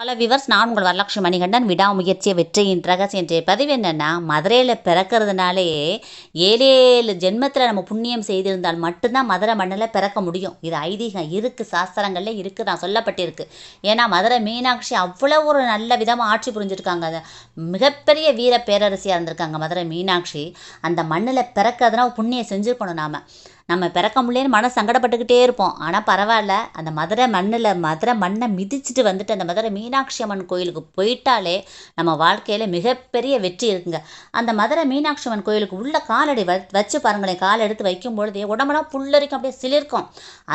Hello viewers நான் உங்கள் வரலட்சுமி மணிகண்டன் விடாமுயற்சிய வெற்றியின் ரகசியம். என்ற பதிவு என்னென்னா மதுரையில் பிறக்கிறதுனாலே ஏழு ஏழு ஜென்மத்தில் நம்ம புண்ணியம் செய்திருந்தால் மட்டும்தான் மதுரை மண்ணில் பிறக்க முடியும். இது ஐதீகம். இருக்குது சாஸ்திரங்கள்ல இருக்குது நான் சொல்லப்பட்டிருக்கு. ஏன்னா மதுரை மீனாட்சி அவ்வளோ ஒரு நல்ல விதமாக ஆட்சி புரிஞ்சிருக்காங்க. அது மிகப்பெரிய வீர பேரரசியாக இருந்திருக்காங்க மதுரை மீனாட்சி. அந்த மண்ணில் பிறக்கிறதுனா புண்ணியம் செஞ்சுருக்கணும் நாம். நம்ம பிறக்க முடியலன்னு மன சங்கடப்பட்டுக்கிட்டே இருப்போம். ஆனால் பரவாயில்ல அந்த மதுரை மண்ணில் மதுரை மண்ணை மிதிச்சிட்டு வந்துட்டு அந்த மதுரை மீனாட்சி அம்மன் கோயிலுக்கு போயிட்டாலே நம்ம வாழ்க்கையில் மிகப்பெரிய வெற்றி இருக்குங்க. அந்த மதுரை மீனாட்சி அம்மன் கோயிலுக்கு உள்ள காலடி வ வச்சு பாருங்களேன் கால் எடுத்து வைக்கும் பொழுதே உடம்பெல்லாம் புல்லரிக்கும் அப்படியே சிலிர்க்கும்.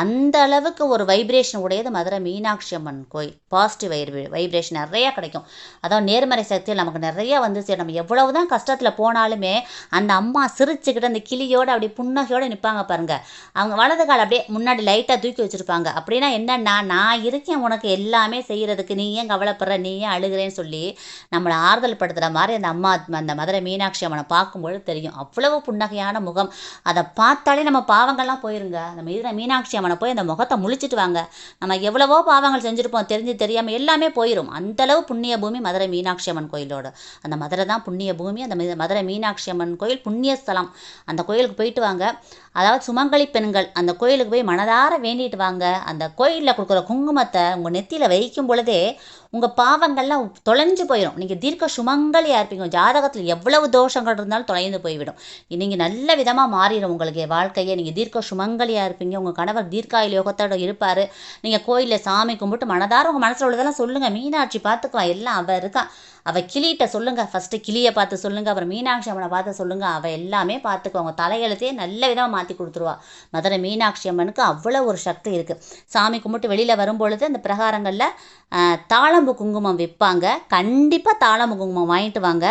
அந்த அளவுக்கு ஒரு வைப்ரேஷன் உடையது மதுரை மீனாட்சி அம்மன் கோயில். பாசிட்டிவ் வைப்ரே வைப்ரேஷன் நிறையா கிடைக்கும். அதாவது நேர்மறை சக்தியில் நமக்கு நிறையா வந்து சரி நம்ம எவ்வளவு தான் கஷ்டத்தில் போனாலுமே அந்த அம்மா சிரிச்சுக்கிட்டு அந்த கிளியோடு அப்படி புன்னகையோடு நிற்பாங்க பாருங்கள் அவங்க வலது கால் அப்படியே முன்னாடி லைட்டாக தூக்கி வச்சுருப்பாங்க. அப்படின்னா என்னன்னா நான் இருக்கேன் உனக்கு எல்லாமே செய்கிறதுக்கு நீ ஏன் கவலைப்படுற? நீ ஏன் அழுகிறேன்னு சொல்லி நம்மளை ஆறுதல் படுத்துகிற மாதிரி அந்த அம்மா அந்த மதுரை மீனாட்சி அம்மனை பார்க்கும்பொழுது தெரியும். அவ்வளவு புன்னகையான முகம். அதை பார்த்தாலே நம்ம பாவங்கள்லாம் போயிருங்க. அந்த மீன மீனாட்சி அம்மனை போய் அந்த முகத்தை முழிச்சிட்டு வாங்க. நம்ம எவ்வளவோ பாவங்கள் செஞ்சுருப்போம். தெரிஞ்சு தெரியாமல் எல்லாமே போயிடும் அந்தளவு புண்ணிய பூமி மதுரை மீனாட்சி அம்மன் கோயிலோட. அந்த மதுரை தான் புண்ணிய பூமி. அந்த மி- மதுரை மீனாட்சி அம்மன் கோயில் புண்ணிய ஸ்தலம் அந்த கோயிலுக்கு போயிட்டு வாங்க. அதாவது சுமங்கலி பெண்கள் அந்த கோயிலுக்கு போய் மனதார வேண்டிட்டு வாங்க. அந்த கோயிலில் கொடுக்குற குங்குமத்தை உங்கள் நெத்தியில் வைக்கும் பொழுதே உங்கள் பாவங்கள்லாம் தொலைஞ்சு போயிடும் நீங்கள் தீர்க்க சுமங்கலியாக இருப்பீங்க. ஜாதகத்தில் எவ்வளவு தோஷங்கள் இருந்தாலும் தொலைந்து போய்விடும். நீங்கள் நல்ல விதமாக மாறிடும் உங்களுக்கு வாழ்க்கையை. நீங்கள் தீர்க்க சுமங்கலியாக இருப்பீங்க. உங்கள் கணவர் தீர்க்காயில் யோகத்தோட இருப்பார். நீங்கள் கோயிலில் சாமி கும்பிட்டு மனதார உங்கள் மனசில் உள்ளதெல்லாம் சொல்லுங்கள் மீனாட்சி பார்த்துக்குவா எல்லாம் அவள் இருக்கா. அவள் கிளிகிட்ட சொல்லுங்கள் ஃபஸ்ட்டு கிளியை பார்த்து சொல்லுங்கள் அப்புறம் மீனாட்சி அம்மனை பார்த்து சொல்லுங்கள் அவள் எல்லாமே பார்த்துக்குவா உங்கள் தலையெழுத்தையே நல்ல விதமாக மாற்றி கொடுத்துருவா. மதுரை மீனாட்சி அம்மனுக்கு அவ்வளோ ஒரு சக்தி இருக்குது சாமி கும்பிட்டு வெளியில் வரும்பொழுது அந்த பிரகாரங்களில் தாளம் தாழம்பு குங்குமம் விற்பாங்க கண்டிப்பாக தாழம்பு குங்குமம் வாங்கிட்டு வாங்க.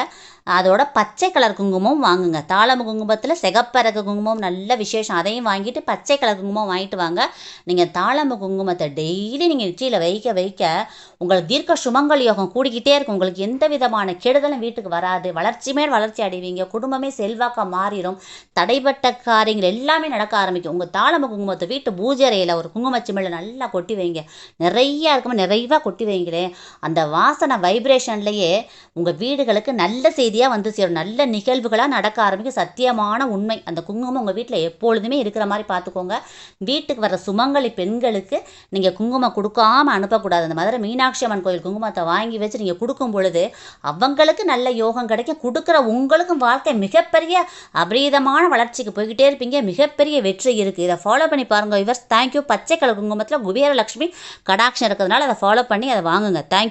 அதோட பச்சை கலர் குங்குமம் வாங்குங்க. தாழம்பு குங்குமத்தில் சிகப்பரகு குங்குமம் நல்ல விசேஷம். அதையும் வாங்கிட்டு பச்சை கலர் குங்குமம் வாங்கிட்டு வாங்க. நீங்கள் தாழம்பு குங்குமத்தை டெய்லி நீங்கள் நெற்றியில் வைக்க வைக்க உங்களுக்கு தீர்க்க சுமங்கல் யோகம் கூடிக்கிட்டே இருக்கும். உங்களுக்கு எந்த விதமான கெடுதலும் வீட்டுக்கு வராது. வளர்ச்சி மேல் வளர்ச்சி அடைவீங்க. குடும்பமே செல்வாக்காக மாறிடும். தடைப்பட்ட காரியங்கள் எல்லாமே நடக்க ஆரம்பிக்கும். உங்கள் தாளம்பு குங்குமத்தை வீட்டு பூஜரையில் ஒரு குங்குமச்சிமிழில் நல்லா கொட்டி வைங்க. நிறையா இருக்கும்? நிறைவாக கொட்டி வைங்களேன். அந்த வாசனை வைப்ரேஷன்லேயே உங்கள் வீடுகளுக்கு நல்ல செய்தியாக வந்து சேரும். நல்ல நிகழ்வுகளாக நடக்க ஆரம்பிக்கும். சத்தியமான உண்மை. அந்த குங்குமம் உங்கள் வீட்டில் எப்பொழுதுமே இருக்கிற மாதிரி பார்த்துக்கோங்க வீட்டுக்கு வர சுமங்கலி பெண்களுக்கு நீங்கள் குங்குமம் கொடுக்காம அனுப்பக்கூடாது. அந்த மதுரை மீனாட்சி அம்மன் கோயில் குங்குமத்தை வாங்கி வச்சு நீங்கள் கொடுக்கும் பொழுது அவங்களுக்கு நல்ல யோகம் கிடைக்கும். கொடுக்குற உங்களுக்கும் வாழ்க்கை மிகப்பெரிய அபரீதமான வளர்ச்சிக்கு போய்கிட்டே இருப்பீங்க. மிகப்பெரிய வெற்றி இருக்குது இதை ஃபாலோ பண்ணி பாருங்கள் இவர்ஸ் தேங்க்யூ பச்சை கலர் குங்குமத்தில் குபேரலட்சுமி கடாட்சம் இருக்கிறதுனால அதை ஃபாலோ பண்ணி அதை வாங்குங்க.